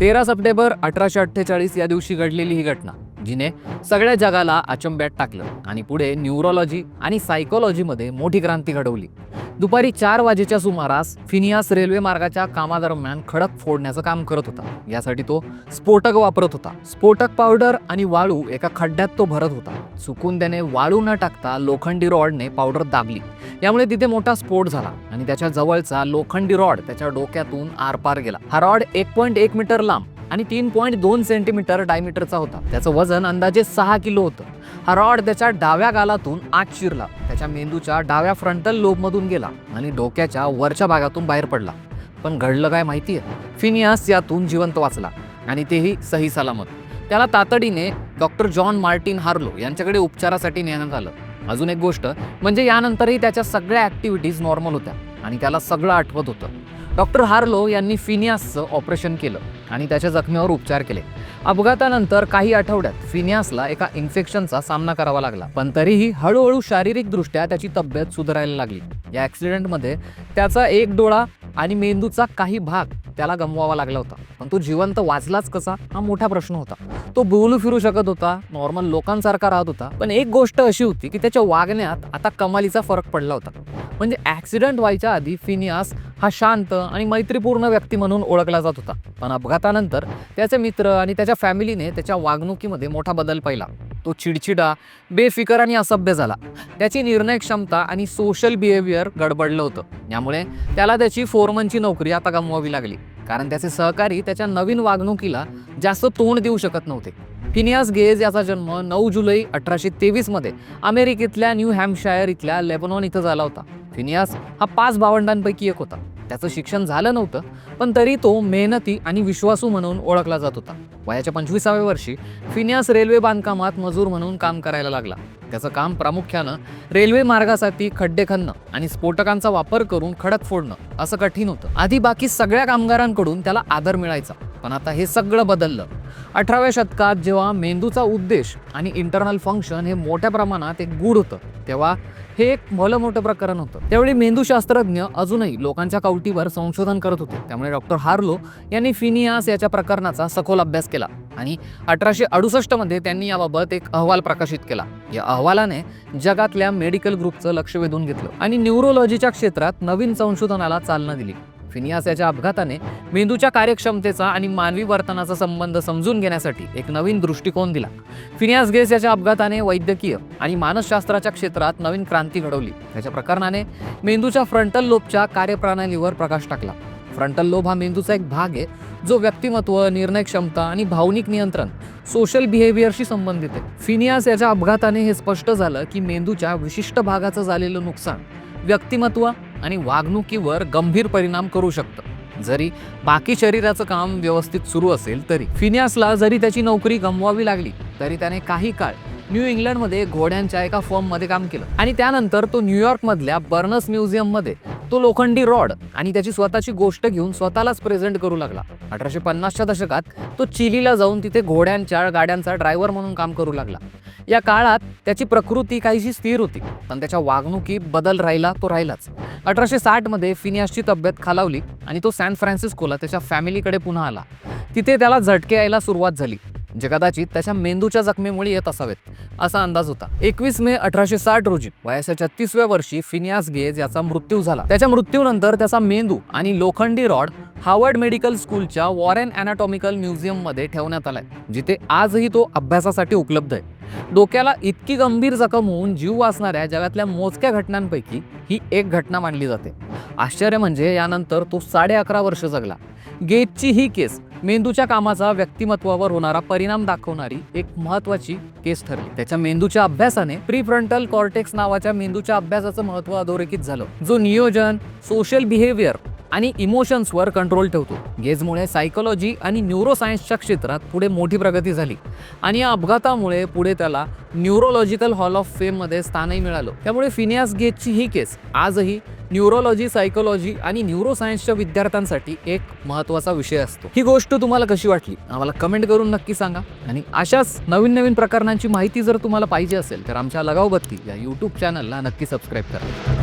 तेरा सप्टेंबर अठराशे अठ्ठेचाळीस या दिवशी घडलेली ही घटना. जिने सगळ्या जगाला अचंब्यात टाकलं आणि पुढे न्यूरोलॉजी आणि सायकोलॉजीमध्ये मोठी क्रांती घडवली. दुपारी चार वाजेच्या सुमारास फिनियास रेल्वे मार्गाच्या कामादरम्यान खडक फोडण्याचं काम करत होता. यासाठी तो स्फोटक वापरत होता. स्फोटक पावडर आणि वाळू एका खड्ड्यात तो भरत होता. चुकून त्याने वाळू न टाकता लोखंडी रॉडने पावडर दाबली. यामुळे तिथे मोठा स्फोट झाला आणि त्याच्या जवळचा लोखंडी रॉड त्याच्या डोक्यातून आरपार गेला. हा रॉड एक पॉईंट एक मीटर लांब आणि तीन पॉईंट दोन सेंटीमीटर डायमीटरचा होता. त्याचं वजन अंदाजे सहा किलो होतं. हा रॉड त्याच्या डाव्या गालातून आत शिरला. त्याच्या मेंदूच्या डाव्या फ्रंटल लोबमधून गेला आणि डोक्याच्या वरच्या भागातून बाहेर पडला. पण घडलं काय माहिती आहे फिनियास यातून जिवंत वाचला आणि तेही सही सलामत. त्याला तातडीने डॉक्टर जॉन मार्टिन हार्लो. यांच्याकडे उपचारासाठी नेण्यात आलं. अजून एक गोष्ट म्हणजे यानंतरही त्याच्या सगळ्या ॲक्टिव्हिटीज नॉर्मल होत्या आणि त्याला सगळं आठवत होतं. डॉक्टर हार्लो यांनी फिनियासचं ऑपरेशन केलं. आणि त्याच्या जखमेवर उपचार केले. अपघातानंतर काही आठवड्यात फिनियासला एका इन्फेक्शनचा सामना करावा लागला पण तरीही हळूहळू शारीरिकदृष्ट्या त्याची तब्येत सुधारायला लागली. या ॲक्सिडेंटमध्ये त्याचा एक डोळा आणि मेंदूचा काही भाग त्याला गमवावा लागला होता पण तो जिवंत वाचलाच कसा हा मोठा प्रश्न होता. तो बोलू फिरू शकत होता नॉर्मल लोकांसारखा राहत होता पण एक गोष्ट अशी होती की त्याच्या वागण्यात आता कमालीचा फरक पडला होता. म्हणजे ॲक्सिडेंट व्हायच्या आधी फिनियास हा शांत आणि मैत्रीपूर्ण व्यक्ती म्हणून ओळखला जात होता. पण अपघातानंतर त्याचे मित्र आणि त्याच्या फॅमिलीने त्याच्या वागणुकीमध्ये मोठा बदल पाहिला. तो चिडचिडा बेफिकर आणि असभ्य झाला. त्याची निर्णय क्षमता आणि सोशल बिहेवियर गडबडलं होतं. यामुळे त्याला त्याची फोरमनची नोकरी आता गमवावी लागली. कारण त्याचे सहकारी त्याच्या नवीन वागणुकीला जास्त तोंड देऊ शकत नव्हते. फिनियास गेज याचा जन्म नऊ जुलै अठराशे तेवीसमध्ये अमेरिकेतल्या न्यू हॅम्पशायर इथल्या लेबनॉन इथं झाला होता. फिनियास हा पाच भावंडांपैकी एक होता. त्याचं शिक्षण झालं नव्हतं पण तरी तो मेहनती आणि विश्वासू म्हणून ओळखला जात होता. वयाच्या पंचवीसाव्या वर्षी फिनियास रेल्वे बांधकामात मजूर म्हणून काम करायला लागला. त्याचं काम प्रामुख्यानं रेल्वे मार्गासाठी खड्डे खणणं आणि स्फोटकांचा वापर करून खडक फोडणं असं कठीण होतं. आधी बाकी सगळ्या कामगारांकडून त्याला आदर मिळायचा. पण आता हे सगळं बदललं. अठराव्या शतकात जेव्हा मेंदूचा उद्देश आणि इंटरनल फंक्शन हे मोठ्या प्रमाणात एक गूढ होतं तेव्हा हे एक भलं मोठं प्रकरण होतं. त्यावेळी मेंदूशास्त्रज्ञ अजूनही लोकांच्या कवटीवर संशोधन करत होते. त्यामुळे डॉक्टर हार्लो यांनी फिनियास याच्या प्रकरणाचा सखोल अभ्यास केला आणि अठराशे अडुसष्टमध्ये त्यांनी याबाबत एक अहवाल प्रकाशित केला. या अहवालाने जगातल्या मेडिकल ग्रुपचं लक्ष वेधून घेतलं आणि न्यूरोलॉजीच्या क्षेत्रात नवीन संशोधनाला चालना दिली. फिनियास याच्या अपघाताने मेंदूच्या कार्यक्षमतेचा आणि मानवी वर्तनाचा संबंध समजून घेण्यासाठी एक नवीन दृष्टिकोन दिला. फिनियास गेस याच्या अपघाताने वैद्यकीय आणि मानसशास्त्राच्या क्षेत्रात नवीन क्रांती घडवली. त्याच्या प्रकरणाने मेंदूच्या फ्रंटल लोबच्या कार्यप्रणालीवर प्रकाश टाकला. फ्रंटल लोब हा मेंदूचा एक भाग आहे जो व्यक्तिमत्व निर्णय क्षमता आणि भावनिक नियंत्रण सोशल बिहेवियरशी संबंधित आहे. फिनियास याच्या अपघाताने हे स्पष्ट झालं की मेंदूच्या विशिष्ट भागाचं झालेलं नुकसान व्यक्तिमत्व आणि वागणुकीवर गंभीर परिणाम करू शकतं. जरी बाकी शरीराचं काम व्यवस्थित सुरू असेल तरी. फिनियासला जरी त्याची नोकरी गमवावी लागली तरी त्याने काही काळ न्यू इंग्लंडमध्ये घोड्यांच्या एका फर्ममध्ये काम केलं. आणि त्यानंतर तो न्यूयॉर्कमधल्या बर्नस म्युझियममध्ये तो लोखंडी रॉड आणि त्याची स्वतःची गोष्ट घेऊन स्वतःलाच प्रेझेंट करू लागला. अठराशे पन्नासच्या दशकात तो चिलीला जाऊन तिथे घोड्यांच्या गाड्यांचा ड्रायव्हर म्हणून काम करू लागला. या काळात त्याची प्रकृती काहीशी स्थिर होती पण त्याच्या वागणुकीत बदल राहिला तो राहिलाच. अठराशे साठमध्ये फिनियासची तब्येत खालावली आणि तो सॅन फ्रान्सिस्कोला त्याच्या फॅमिलीकडे पुन्हा आला. तिथे त्याला झटके यायला सुरुवात झाली. जे कदाचित त्याच्या मेंदूच्या जखमेमुळे येत असावेत असा अंदाज होता. एकवीस मे अठराशे साठ रोजी वयाच्या छत्तीसव्या वर्षी फिनियास गेज याचा मृत्यू झाला. त्याच्या मृत्यूनंतर त्याचा मेंदू आणि लोखंडी रॉड हार्वर्ड मेडिकल स्कूलच्या वॉरेन अॅनाटॉमिकल म्युझियममध्ये ठेवण्यात आलाय जिथे आजही तो अभ्यासासाठी उपलब्ध आहे. डोक्याला इतकी गंभीर जखम होऊन जीव वाचणाऱ्या जगातल्या मोजक्या घटनांपैकी ही एक घटना मानली जाते. आश्चर्य म्हणजे यानंतर तो साडे अकरा वर्ष जगला. गेजची ही केस मेंदूच्या कामाचा व्यक्तिमत्वावर होणारा परिणाम दाखवणारी एक महत्वाची केस ठरली. त्याच्या मेंदूच्या अभ्यासाने प्रीफ्रंटल कॉर्टेक्स नावाच्या मेंदूच्या अभ्यासाचं महत्त्व अधोरेखित झालं. जो नियोजन सोशल बिहेवियर आणि इमोशन्सवर कंट्रोल ठेवतो. गेजमुळे सायकोलॉजी आणि न्यूरोसायन्सच्या क्षेत्रात पुढे मोठी प्रगती झाली. आणि या अपघातामुळे पुढे त्याला न्यूरोलॉजिकल हॉल ऑफ फेममध्ये स्थानही मिळालं. त्यामुळे फिनियास गेजची ही केस आजही न्यूरोलॉजी सायकोलॉजी आणि न्यूरोसायन्सच्या विद्यार्थ्यांसाठी एक महत्त्वाचा विषय असतो. ही गोष्ट तुम्हाला कशी वाटली? आम्हाला कमेंट करून नक्की सांगा. आणि अशाच नवीन नवीन प्रकरणांची माहिती जर तुम्हाला पाहिजे असेल तर आमच्या लगाव बत्ती या यूट्यूब चॅनलला नक्की सबस्क्राईब करा.